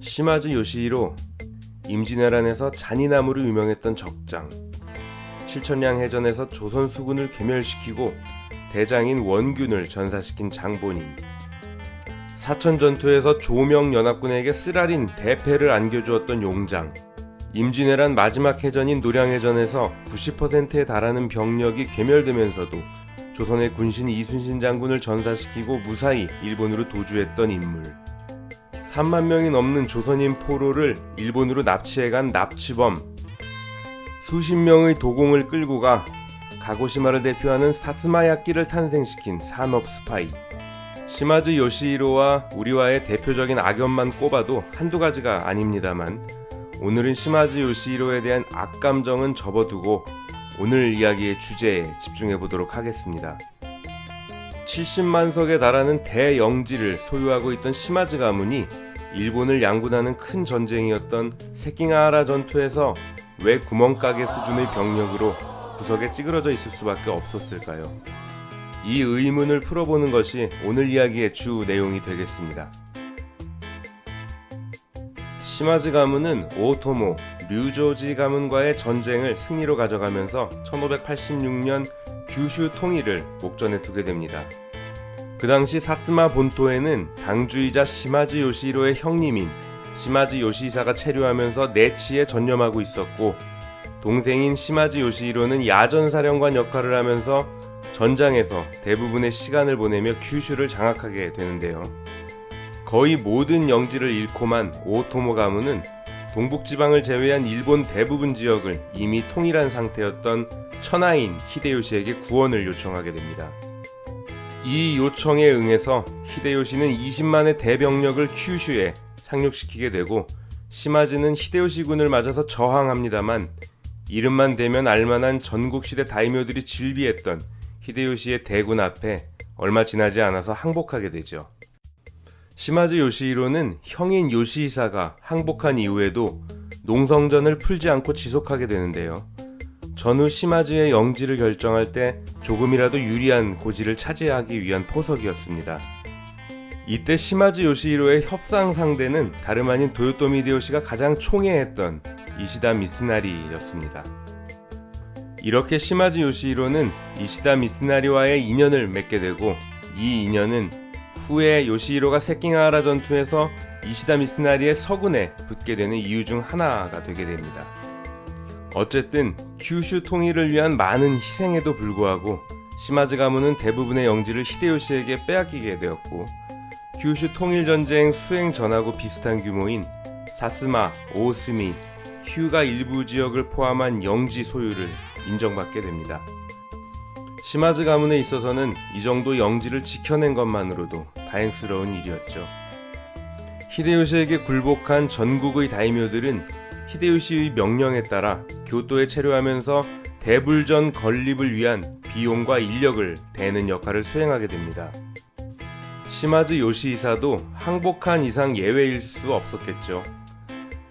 시마즈 요시히로 임진왜란에서 잔이나무로 유명했던 적장 칠천량 해전에서 조선 수군을 괴멸시키고 대장인 원균을 전사시킨 장본인 사천 전투에서 조명 연합군에게 쓰라린 대패를 안겨주었던 용장 임진왜란 마지막 해전인 노량해전에서 90%에 달하는 병력이 괴멸되면서도 조선의 군신 이순신 장군을 전사시키고 무사히 일본으로 도주했던 인물 3만 명이 넘는 조선인 포로를 일본으로 납치해간 납치범 수십 명의 도공을 끌고 가 가고시마를 대표하는 사스마야끼를 탄생시킨 산업 스파이 시마즈 요시히로와 우리와의 대표적인 악연만 꼽아도 한두 가지가 아닙니다만 오늘은 시마즈 요시히로에 대한 악감정은 접어두고 오늘 이야기의 주제에 집중해 보도록 하겠습니다. 70만 석에 달하는 대영지를 소유하고 있던 시마즈 가문이 일본을 양군하는 큰 전쟁이었던 세킹하하라 전투에서 왜 구멍가게 수준의 병력으로 구석에 찌그러져 있을 수밖에 없었을까요? 이 의문을 풀어보는 것이 오늘 이야기의 주 내용이 되겠습니다. 시마즈 가문은 오토모, 류조지 가문과의 전쟁을 승리로 가져가면서 1586년 규슈 통일을 목전에 두게 됩니다. 그 당시 사트마 본토에는 당주이자 시마즈 요시히로의 형님인 시마즈 요시히사가 체류하면서 내치에 전념하고 있었고 동생인 시마즈 요시히로는 야전 사령관 역할을 하면서 전장에서 대부분의 시간을 보내며 규슈를 장악하게 되는데요. 거의 모든 영지를 잃고만 오토모 가문은 동북 지방을 제외한 일본 대부분 지역을 이미 통일한 상태였던 천하인 히데요시에게 구원을 요청하게 됩니다. 이 요청에 응해서 히데요시는 20만의 대병력을 큐슈에 상륙시키게 되고 시마즈는 히데요시 군을 맞아서 저항합니다만 이름만 대면 알만한 전국시대 다이묘들이 질비했던 히데요시의 대군 앞에 얼마 지나지 않아서 항복하게 되죠. 시마즈 요시히로는 형인 요시히사가 항복한 이후에도 농성전을 풀지 않고 지속하게 되는데요. 전후 시마즈의 영지를 결정할 때 조금이라도 유리한 고지를 차지하기 위한 포석이었습니다. 이때 시마즈 요시히로의 협상 상대는 다름 아닌 도요토미 히데요시가 가장 총애했던 이시다 미스나리였습니다. 이렇게 시마즈 요시히로는 이시다 미스나리와의 인연을 맺게 되고 이 인연은 후에 요시히로가 세킹하라 전투에서 이시다 미스나리의 서군에 붙게 되는 이유 중 하나가 되게 됩니다. 어쨌든 큐슈 통일을 위한 많은 희생에도 불구하고 시마즈 가문은 대부분의 영지를 히데요시에게 빼앗기게 되었고 큐슈 통일 전쟁 수행 전하고 비슷한 규모인 사스마, 오스미, 휴가 일부 지역을 포함한 영지 소유를 인정받게 됩니다. 시마즈 가문에 있어서는 이 정도 영지를 지켜낸 것만으로도 다행스러운 일이었죠. 히데요시에게 굴복한 전국의 다이묘들은 히데요시의 명령에 따라 교토에 체류하면서 대불전 건립을 위한 비용과 인력을 대는 역할을 수행하게 됩니다. 시마즈 요시히사도 항복한 이상 예외일 수 없었겠죠.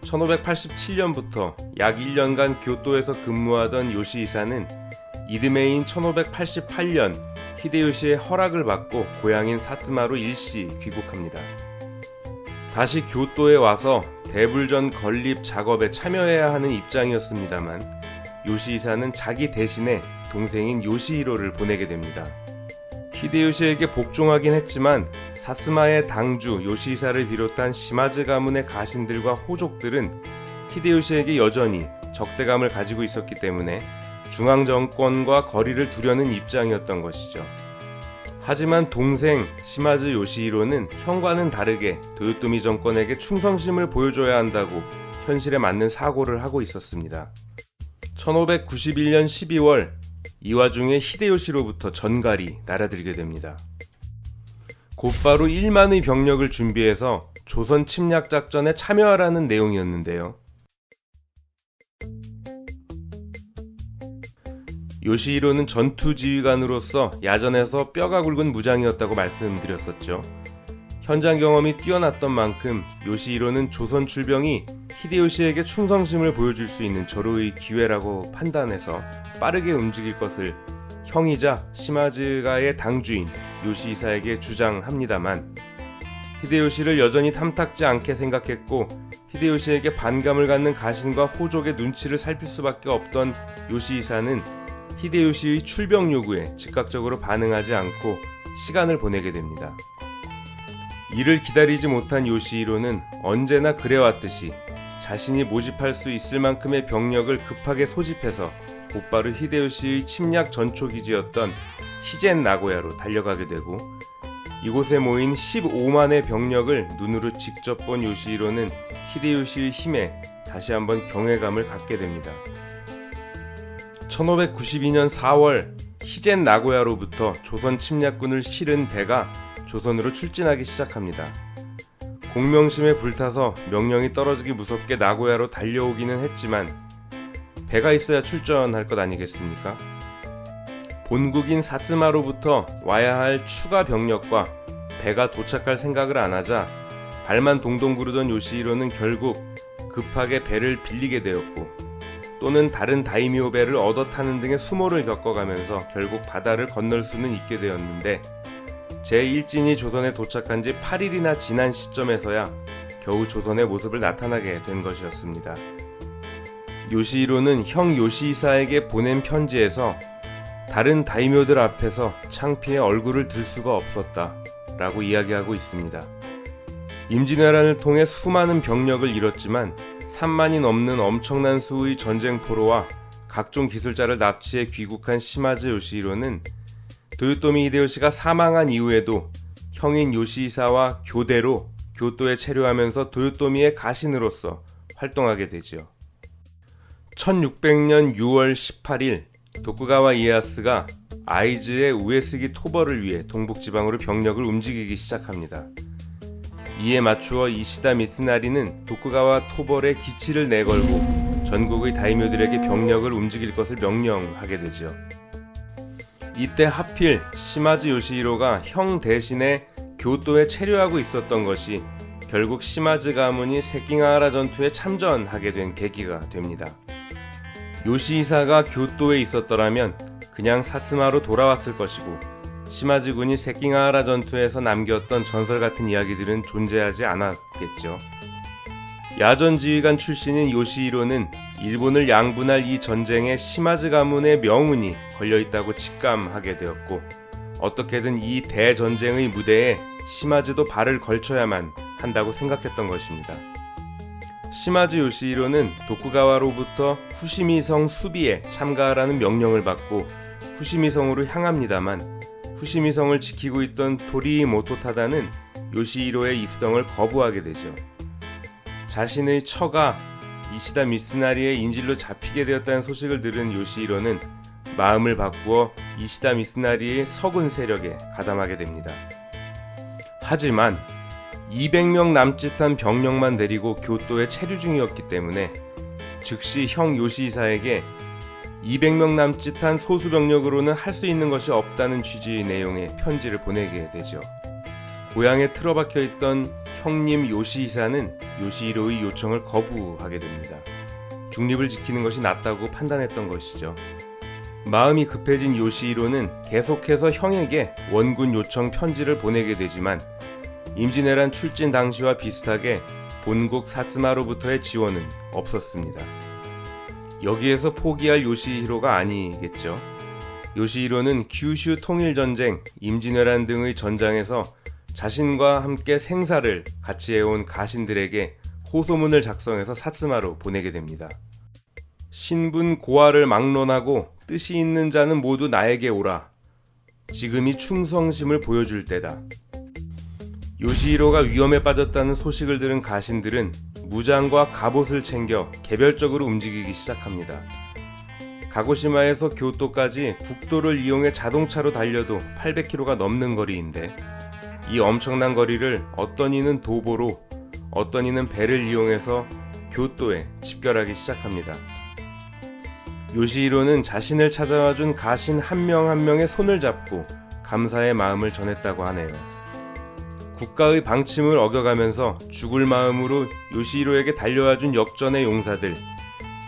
1587년부터 약 1년간 교토에서 근무하던 요시히사는 이듬해인 1588년 히데요시의 허락을 받고 고향인 사트마로 일시 귀국합니다. 다시 교토에 와서 대불전 건립 작업에 참여해야 하는 입장이었습니다만 요시히사는 자기 대신에 동생인 요시히로를 보내게 됩니다. 히데요시에게 복종하긴 했지만 사스마의 당주 요시히사를 비롯한 시마즈 가문의 가신들과 호족들은 히데요시에게 여전히 적대감을 가지고 있었기 때문에 중앙 정권과 거리를 두려는 입장이었던 것이죠. 하지만 동생 시마즈 요시히로는 형과는 다르게 도요토미 정권에게 충성심을 보여줘야 한다고 현실에 맞는 사고를 하고 있었습니다. 1591년 12월 이 와중에 히데요시로부터 전갈이 날아들게 됩니다. 곧바로 1만의 병력을 준비해서 조선 침략 작전에 참여하라는 내용이었는데요. 요시히로는 전투 지휘관으로서 야전에서 뼈가 굵은 무장이었다고 말씀드렸었죠. 현장 경험이 뛰어났던 만큼 요시히로는 조선 출병이 히데요시에게 충성심을 보여줄 수 있는 절호의 기회라고 판단해서 빠르게 움직일 것을 형이자 시마즈가의 당주인 요시이사에게 주장합니다만 히데요시를 여전히 탐탁지 않게 생각했고 히데요시에게 반감을 갖는 가신과 호족의 눈치를 살필 수밖에 없던 요시이사는 히데요시의 출병 요구에 즉각적으로 반응하지 않고 시간을 보내게 됩니다. 이를 기다리지 못한 요시히로는 언제나 그래왔듯이 자신이 모집할 수 있을 만큼의 병력을 급하게 소집해서 곧바로 히데요시의 침략 전초 기지였던 히젠 나고야로 달려가게 되고 이곳에 모인 15만의 병력을 눈으로 직접 본 요시히로는 히데요시의 힘에 다시 한번 경외감을 갖게 됩니다. 1592년 4월 히젠 나고야로부터 조선 침략군을 실은 배가 조선으로 출진하기 시작합니다. 공명심에 불타서 명령이 떨어지기 무섭게 나고야로 달려오기는 했지만 배가 있어야 출전할 것 아니겠습니까? 본국인 사츠마로부터 와야 할 추가 병력과 배가 도착할 생각을 안 하자 발만 동동 구르던 요시히로는 결국 급하게 배를 빌리게 되었고 또는 다른 다이미오 배를 얻어 타는 등의 수모를 겪어가면서 결국 바다를 건널 수는 있게 되었는데 제1진이 조선에 도착한 지 8일이나 지난 시점에서야 겨우 조선의 모습을 나타나게 된 것이었습니다. 요시히로는 형 요시히사에게 보낸 편지에서 다른 다이묘들 앞에서 창피해 얼굴을 들 수가 없었다 라고 이야기하고 있습니다. 임진왜란을 통해 수많은 병력을 잃었지만 3만이 넘는 엄청난 수의 전쟁 포로와 각종 기술자를 납치해 귀국한 시마즈 요시히로는 도요토미 히데요시가 사망한 이후에도 형인 요시히사와 교대로 교토에 체류하면서 도요토미의 가신으로서 활동하게 되지요. 1600년 6월 18일 도쿠가와 이에야스가 아이즈의 우에스기 토벌을 위해 동북지방으로 병력을 움직이기 시작합니다. 이에 맞추어 이시다 미스나리는 도쿠가와 토벌에 기치를 내걸고 전국의 다이묘들에게 병력을 움직일 것을 명령하게 되지요. 이때 하필 시마즈 요시히로가 형 대신에 교토에 체류하고 있었던 것이 결국 시마즈 가문이 세킹하라 전투에 참전하게 된 계기가 됩니다. 요시히사가 교토에 있었더라면 그냥 사스마로 돌아왔을 것이고 시마즈 군이 세킹하라 전투에서 남겼던 전설 같은 이야기들은 존재하지 않았겠죠. 야전 지휘관 출신인 요시히로는 일본을 양분할 이 전쟁에 시마즈 가문의 명운이 걸려 있다고 직감하게 되었고 어떻게든 이 대전쟁의 무대에 시마즈도 발을 걸쳐야만 한다고 생각했던 것입니다. 시마즈 요시히로는 도쿠가와로부터 후시미성 수비에 참가하라는 명령을 받고 후시미성으로 향합니다만 후시미성을 지키고 있던 도리 모토타다는 요시히로의 입성을 거부하게 되죠. 자신의 처가 이시다 미스나리의 인질로 잡히게 되었다는 소식을 들은 요시히로는 마음을 바꾸어 이시다 미스나리의 서군 세력에 가담하게 됩니다. 하지만 200명 남짓한 병력만 데리고 교토에 체류 중이었기 때문에 즉시 형 요시히사에게 200명 남짓한 소수 병력으로는 할 수 있는 것이 없다는 취지의 내용의 편지를 보내게 되죠. 고향에 틀어박혀 있던 형님 요시히사는 요시히로의 요청을 거부하게 됩니다. 중립을 지키는 것이 낫다고 판단했던 것이죠. 마음이 급해진 요시히로는 계속해서 형에게 원군 요청 편지를 보내게 되지만 임진왜란 출진 당시와 비슷하게 본국 사스마로부터의 지원은 없었습니다. 여기에서 포기할 요시히로가 아니겠죠. 요시히로는 규슈 통일전쟁, 임진왜란 등의 전장에서 자신과 함께 생사를 같이 해온 가신들에게 호소문을 작성해서 사츠마로 보내게 됩니다. 신분 고하를 막론하고 뜻이 있는 자는 모두 나에게 오라. 지금이 충성심을 보여줄 때다. 요시히로가 위험에 빠졌다는 소식을 들은 가신들은 무장과 갑옷을 챙겨 개별적으로 움직이기 시작합니다. 가고시마에서 교토까지 국도를 이용해 자동차로 달려도 800km가 넘는 거리인데 이 엄청난 거리를 어떤 이는 도보로 어떤 이는 배를 이용해서 교토에 집결하기 시작합니다. 요시히로는 자신을 찾아와준 가신 한 명한 명의 손을 잡고 감사의 마음을 전했다고 하네요. 국가의 방침을 어겨가면서 죽을 마음으로 요시히로에게 달려와 준 역전의 용사들.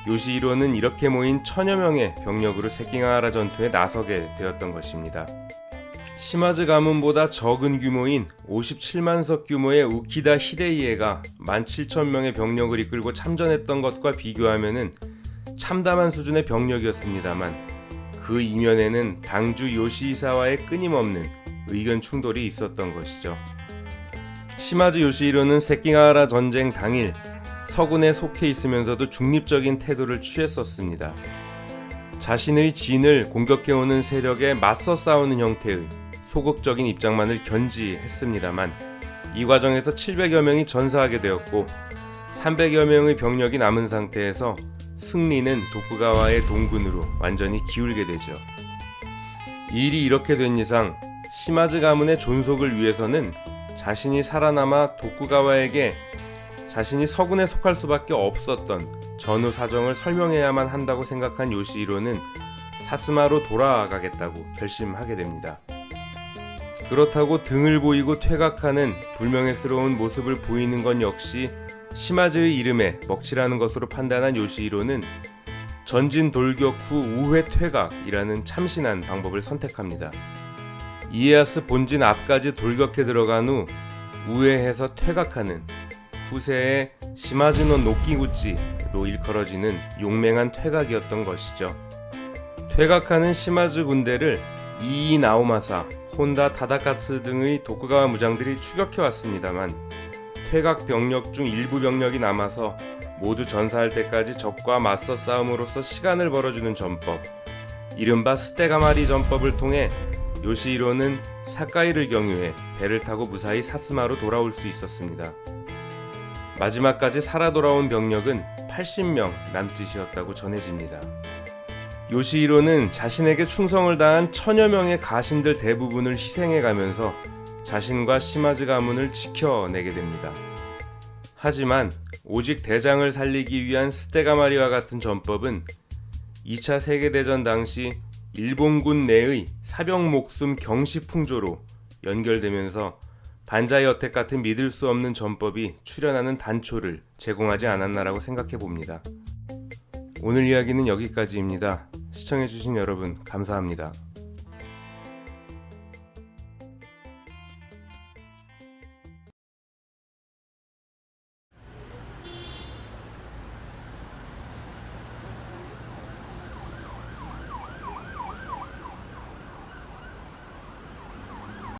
요시히로는 이렇게 모인 천여 명의 병력으로 세킹하라 전투에 나서게 되었던 것입니다. 시마즈 가문보다 적은 규모인 57만석 규모의 우키다 히데이에가 17,000명의 병력을 이끌고 참전했던 것과 비교하면은 참담한 수준의 병력이었습니다만 그 이면에는 당주 요시히사와의 끊임없는 의견 충돌이 있었던 것이죠. 시마즈 요시히로는 세킹하라 전쟁 당일 서군에 속해 있으면서도 중립적인 태도를 취했었습니다. 자신의 진을 공격해오는 세력에 맞서 싸우는 형태의 소극적인 입장만을 견지했습니다만 이 과정에서 700여 명이 전사하게 되었고 300여 명의 병력이 남은 상태에서 승리는 도쿠가와의 동군으로 완전히 기울게 되죠. 일이 이렇게 된 이상 시마즈 가문의 존속을 위해서는 자신이 살아남아 도쿠가와에게 자신이 서군에 속할 수밖에 없었던 전후 사정을 설명해야만 한다고 생각한 요시히로는 사스마로 돌아가겠다고 결심하게 됩니다. 그렇다고 등을 보이고 퇴각하는 불명예스러운 모습을 보이는 건 역시 시마즈의 이름에 먹칠하는 것으로 판단한 요시히로는 전진 돌격 후 우회 퇴각이라는 참신한 방법을 선택합니다. 이에야스 본진 앞까지 돌격해 들어간 후 우회해서 퇴각하는 후세의 시마즈노 노끼구찌로 일컬어지는 용맹한 퇴각이었던 것이죠. 퇴각하는 시마즈 군대를 이이 나오마사, 혼다 타다카츠 등의 도쿠가와 무장들이 추격해 왔습니다만 퇴각 병력 중 일부 병력이 남아서 모두 전사할 때까지 적과 맞서 싸움으로써 시간을 벌어주는 전법, 이른바 스테가마리 전법을 통해 요시히로는 사카이를 경유해 배를 타고 무사히 사스마로 돌아올 수 있었습니다. 마지막까지 살아 돌아온 병력은 80명 남짓이었다고 전해집니다. 요시히로는 자신에게 충성을 다한 천여 명의 가신들 대부분을 희생해 가면서 자신과 시마즈 가문을 지켜내게 됩니다. 하지만 오직 대장을 살리기 위한 스테가마리와 같은 전법은 2차 세계대전 당시 일본군 내의 사병 목숨 경시 풍조로 연결되면서 반자의 여택 같은 믿을 수 없는 전법이 출현하는 단초를 제공하지 않았나라고 생각해 봅니다. 오늘 이야기는 여기까지입니다. 시청해주신 여러분 감사합니다.